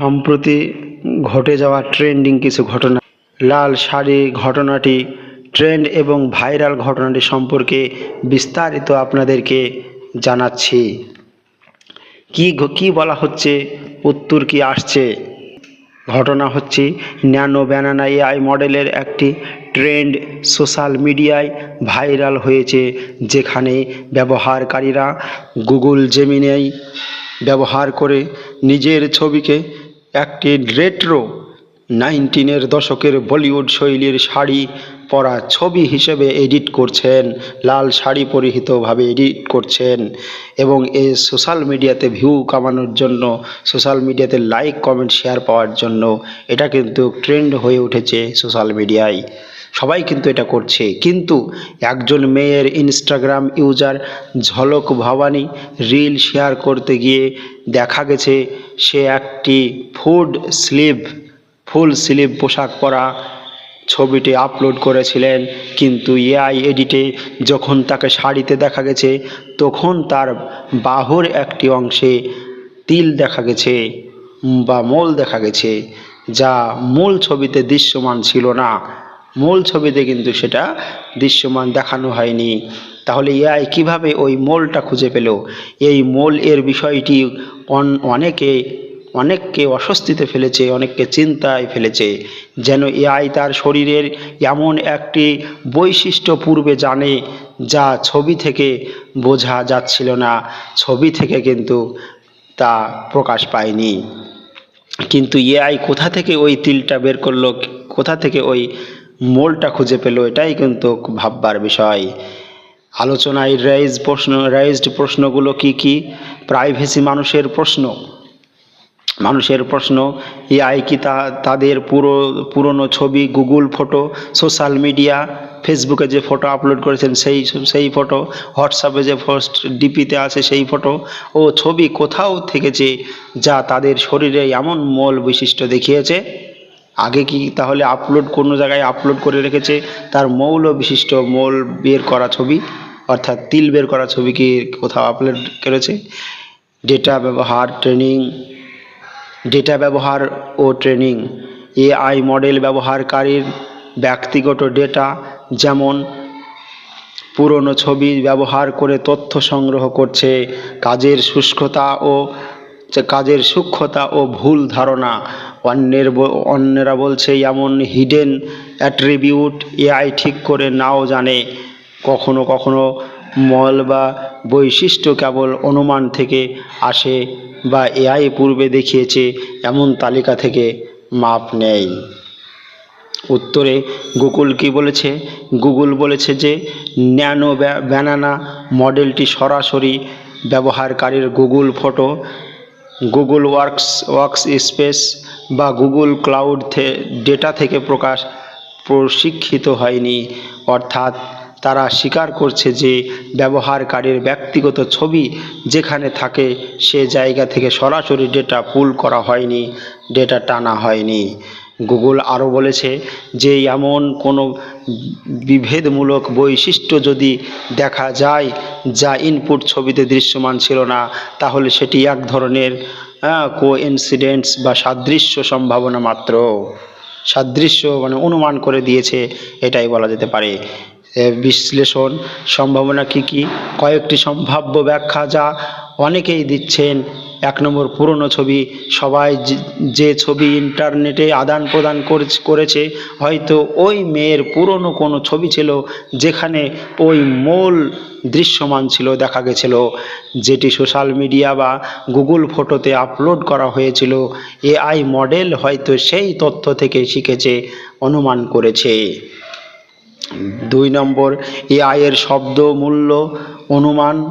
সম্প্রতি ঘটে যাওয়া ট্রেন্ডিং কিছু ঘটনা, লাল শাড়ি ঘটনাটি ট্রেন্ড এবং ভাইরাল ঘটনাটি সম্পর্কে বিস্তারিত আপনাদেরকে জানাচ্ছি। কি কি বলা হচ্ছে? উত্তর কি আসছে? ঘটনা হচ্ছে, ন্যানো ব্যানানা এআই মডেলের একটি ট্রেন্ড সোশ্যাল মিডিয়ায় ভাইরাল হয়েছে, যেখানে ব্যবহারকারীরা গুগল জেমিনাই ব্যবহার করে নিজের ছবিকে একটি রেট্রো নাইনটিনের দশকের বলিউড শৈলীর শাড়ি পরা ছবি হিসেবে এডিট করছেন, লাল শাড়ি পরিহিতভাবে এডিট করছেন এবং এ সোশ্যাল মিডিয়াতে ভিউ কামানোর জন্য, সোশ্যাল মিডিয়াতে লাইক, কমেন্ট, শেয়ার পাওয়ার জন্য। এটা কিন্তু ট্রেন্ড হয়ে উঠেছে সোশ্যাল মিডিয়ায়। সবাই কিন্তু এটা করছে। কিন্তু একজন মেয়ের ইনস্টাগ্রাম ইউজার ঝলক ভবানী রিল শেয়ার করতে গিয়ে দেখা গেছে, সে একটি ফুড স্লিভ ফুল স্লিভ পোশাক পরা ছবিটি আপলোড করেছিলেন। কিন্তু এআই এডিটে যখন তাকে শাড়িতে দেখা গেছে, তখন তার বাহুর একটি অংশে তিল দেখা গেছে বা মোল দেখা গেছে, যা মূল ছবিতে দৃশ্যমান ছিল না। মূল ছবিতে কিন্তু সেটা দৃশ্যমান দেখানো হয়নি। তাহলে এআই কীভাবে ওই মোলটা খুঁজে পেল? এই মোল এর বিষয়টি অন- অনেকে, অনেককে অস্বস্তিতে ফেলেছে, অনেককে চিন্তায় ফেলেছে। যেন এআই তার শরীরের এমন একটি বৈশিষ্ট্য পূর্বে জানে, যা ছবি থেকে বোঝা যাচ্ছিল না। ছবি থেকে কিন্তু তা প্রকাশ পায়নি। কিন্তু এআই কোথা থেকে ওই তিলটা বের করল? কোথা থেকে ওই মোলটা খুঁজে পেল এটাই কিন্তু ভাববার বিষয়। আলোচনায় রাইজ প্রশ্ন রাইজড প্রশ্নগুলো কি কি? প্রাইভেসি মানুষের প্রশ্ন। মানুষের প্রশ্ন এআই কি তা, তাদের পুরো, পুরনো ছবি গুগল ফটো সোশ্যাল মিডিয়া ফেসবুকে যে ফটো আপলোড করেছেন সেই সেই ফটো হোয়াটসঅ্যাপে যে পোস্ট ডিপিতে আছে সেই ফটো ও ছবি কোথাও থেকেছে যা তাদের শরীরে এমন মল বৈশিষ্ট্য দেখিয়েছে। আগে কি তাহলে আপলোড কোনো জায়গায় আপলোড করে রেখেছে? তার মৌল বিশিষ্ট মৌল বের করা ছবি, অর্থাৎ তিল বের করা ছবি কি কোথাও আপলোড করেছে? ডেটা ব্যবহার ট্রেনিং ডেটা ব্যবহার ও ট্রেনিং এআই মডেল ব্যবহারকারীর ব্যক্তিগত ডেটা যেমন পুরনো ছবি ব্যবহার করে তথ্য সংগ্রহ করছে, কাজের শুষ্কতা ও, কাজের সূক্ষ্মতা ও ভুল ধারণা অন্যের অন্যেরা বলছে, এমন হিডেন অ্যাট্রিবিউট এআই ঠিক করে নাও জানে। কখনো কখনো মল বা বৈশিষ্ট্য কেবল অনুমান থেকে আসে বা এআই পূর্বে দেখিয়েছে, এমন তালিকা থেকে মাপ নেয়। উত্তরে গুগল কি বলেছে? গুগল বলেছে যে, ন্যানো ব্যানানা মডেলটি সরাসরি ব্যবহারকারীর Google photo, Google works works space বা গুগল ক্লাউড ডেটা থেকে প্রকাশ প্রশিক্ষিত হয়নি। অর্থাৎ তারা স্বীকার করছে যে ব্যবহারকারীর ব্যক্তিগত ছবি যেখানে থাকে সে জায়গা থেকে সরাসরি ডেটা পুল করা হয়নি, ডেটা টানা হয়নি। গুগল আরও বলেছে যে এমন কোনো বিভেদমূলক বৈশিষ্ট্য যদি দেখা যায় যা ইনপুট ছবিতে দৃশ্যমান ছিল না, তাহলে সেটি এক ধরনের কোইন্সিডেন্টস বা সাদৃশ্য সম্ভাবনা মাত্র। সাদৃশ্য মানে অনুমান করে দিয়েছে, এটাই বলা যেতে পারে। বিশ্লেষণ সম্ভাবনা কি কি? কয়েকটি সম্ভাব্য ব্যাখ্যা যা অনেকেই দিচ্ছেন। এক নম্বর পুরনো ছবি। সবাই যে- ছবি ইন্টারনেটে আদান প্রদান করেছে- হয়তো ওই মেয়ের পুরনো কোনো ছবি ছিল যেখানে ওই মূল দৃশ্যমান ছিল, দেখা গেছিল, যেটি সোশ্যাল মিডিয়া বা গুগল ফটোতে আপলোড করা হয়েছিল। এআই মডেল হয়তো সেই তথ্য থেকে শিখেছে, অনুমান করেছে। দুই নম্বর এআই এর শব্দ, মূল্য, অনুমান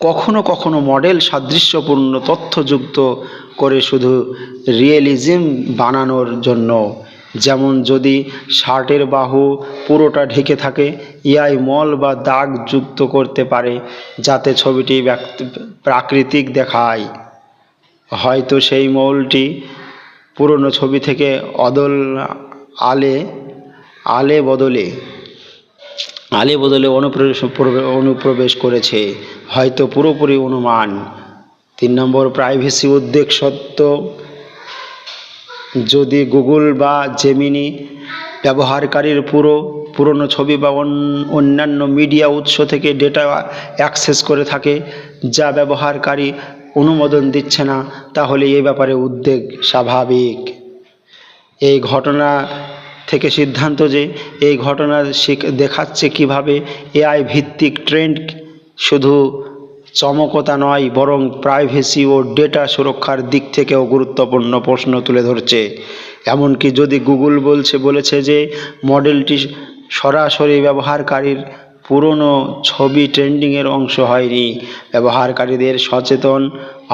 কখনো কখনো মডেল সাদৃশ্যপূর্ণ তথ্যযুক্ত করে শুধু রিয়েলিজম বানানোর জন্য। যেমন যদি শার্টের বাহু পুরোটা ঢেকে থাকে ইয়াই মল বা দাগ যুক্ত করতে পারে, যাতে ছবিটি প্রাকৃতিক দেখায়। হয়তো সেই মৌলটি পুরনো ছবি থেকে অদল আলে আলে বদলে। আলে বদলে অনুপ্রবেশ, প্রবে- অনুপ্রবেশ করেছে। হয়তো পুরোপুরি অনুমান। তিন নম্বর প্রাইভেসি উদ্বেগ সত্য। যদি গুগল বা জেমিনি ব্যবহারকারীর পুরো, পুরনো ছবি বা অন- অন্যান্য মিডিয়া উৎস থেকে ডেটা অ্যাক্সেস করে থাকে, যা ব্যবহারকারী অনুমোদন দিচ্ছে না, তাহলে এ ব্যাপারে উদ্বেগ স্বাভাবিক। এই ঘটনা থেকে সিদ্ধান্ত যে এই ঘটনা শিখ- দেখাচ্ছে কীভাবে এআই ভিত্তিক ট্রেন্ড শুধু চমকতা নয়, বরং প্রাইভেসি ও ডেটা সুরক্ষার দিক থেকেও গুরুত্বপূর্ণ প্রশ্ন তুলে ধরছে। এমনকি যদি গুগল বলছে, বলেছে যে মডেলটি সরাসরি ব্যবহারকারীর পুরনো ছবি ট্রেন্ডিংয়ের অংশ হয়নি, ব্যবহারকারীদের সচেতন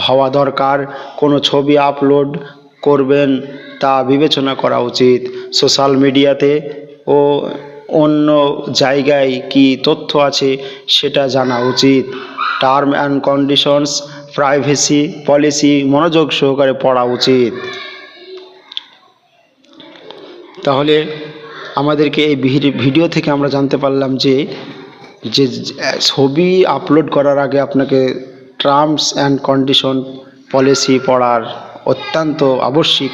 হওয়া দরকার। কোনো ছবি আপলোড করবেন তা বিবেচনা করা উচিত। সোশ্যাল মিডিয়াতে ও অন্য জায়গায় কি তথ্য আছে সেটা জানা উচিত। Term and conditions, privacy policy, মনোযোগ সহকারে পড়া উচিত। তাহলে আমাদেরকে এই ভিডি- ভিডিও থেকে আমরা জানতে পারলাম যে যে ছবি আপলোড করার আগে আপনাকে টার্মস অ্যান্ড কন্ডিশন পলিসি পড়ার অত্যন্ত আবশ্যিক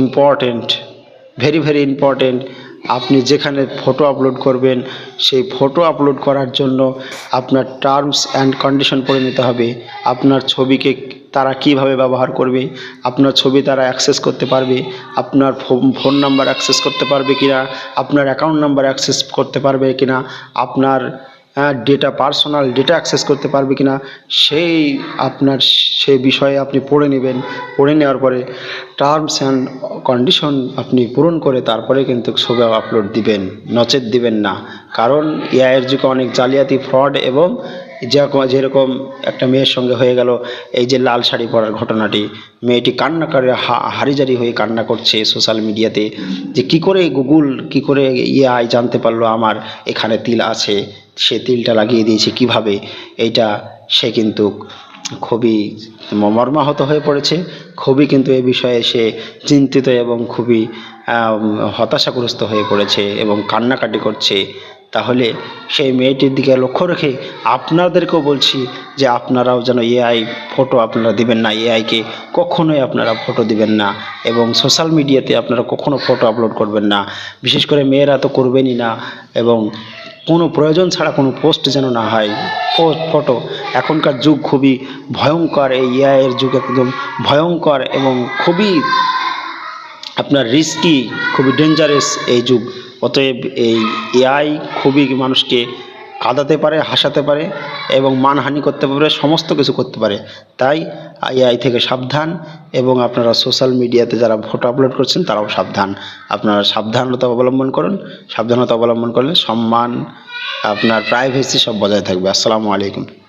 ইম্পর্টেন্ট ভেরি ভেরি ইম্পর্টেন্ট আপনি যেখানে ফটো আপলোড করবেন, সেই ফটো আপলোড করার জন্য আপনার টার্মস অ্যান্ড কন্ডিশন পড়ে নিতে হবে। আপনার ছবিকে তারা কীভাবে ব্যবহার করবে, আপনার ছবি তারা অ্যাক্সেস করতে পারবে, আপনার ফোন নাম্বার অ্যাক্সেস করতে পারবে কিনা, আপনার অ্যাকাউন্ট নাম্বার অ্যাক্সেস করতে পারবে কিনা, আপনার ডেটা পার্সোনাল ডেটা অ্যাক্সেস করতে পারবে কিনা, সেই আপনার সে বিষয়ে আপনি পড়ে নেবেন। পড়ে নেওয়ার পরে টার্মস অ্যান্ড কন্ডিশন আপনি পূরণ করে তারপরে কিন্তু ছবি আপলোড দিবেন। নচেত দিবেন না। কারণ এআইয়ের যুগে অনেক জালিয়াতি ফ্রড এবং যেরকম একটা মেয়ের সঙ্গে হয়ে গেল, এই যে লাল শাড়ি পরার ঘটনাটি, মেয়েটি কান্না করে হারিজারি হয়ে কান্না করছে সোশ্যাল মিডিয়াতে যে কি করে গুগল কি করে এআই জানতে পারল আমার এখানে তিল আছে? সে তিলটা লাগিয়ে দিয়েছে কীভাবে, এইটা সে কিন্তু খুবই মর্মাহত হয়ে পড়েছে। খুবই কিন্তু এ বিষয়ে সে চিন্তিত এবং খুবই হতাশাগ্রস্ত হয়ে পড়েছে এবং কান্নাকাটি করছে। তাহলে সেই মেয়েটির দিকে লক্ষ্য রেখে আপনাদেরকেও বলছি যে আপনারাও যেন এআই ফটো আপনারা দিবেন না, এআইকে কখনোই আপনারা ফটো দিবেন না এবং সোশ্যাল মিডিয়াতে আপনারা কখনো ফটো আপলোড করবেন না। বিশেষ করে মেয়েরা তো করবেনই না এবং কোনো প্রয়োজন ছাড়া কোনো পোস্ট যেন না হয়। ফটো। এখনকার যুগ খুবই ভয়ঙ্কর, এই এআইয়ের যুগ একদম ভয়ঙ্কর এবং খুবই আপনার রিস্কি খুবই ডেঞ্জারাস এই যুগ। অতএব এই এআই খুবই মানুষকে কাঁদাতে পারে, হাসাতে পারে এবং মানহানি করতে পারে, সমস্ত কিছু করতে পারে। তাই এআই থেকে সাবধান এবং আপনারা সোশ্যাল মিডিয়াতে যারা ফটো আপলোড করছেন, তারাও সাবধান। আপনারা সাবধানতা অবলম্বন করুন। সাবধানতা অবলম্বন করলে সম্মান আপনার প্রাইভেসি সব বজায় থাকবে। আসসালামু আলাইকুম।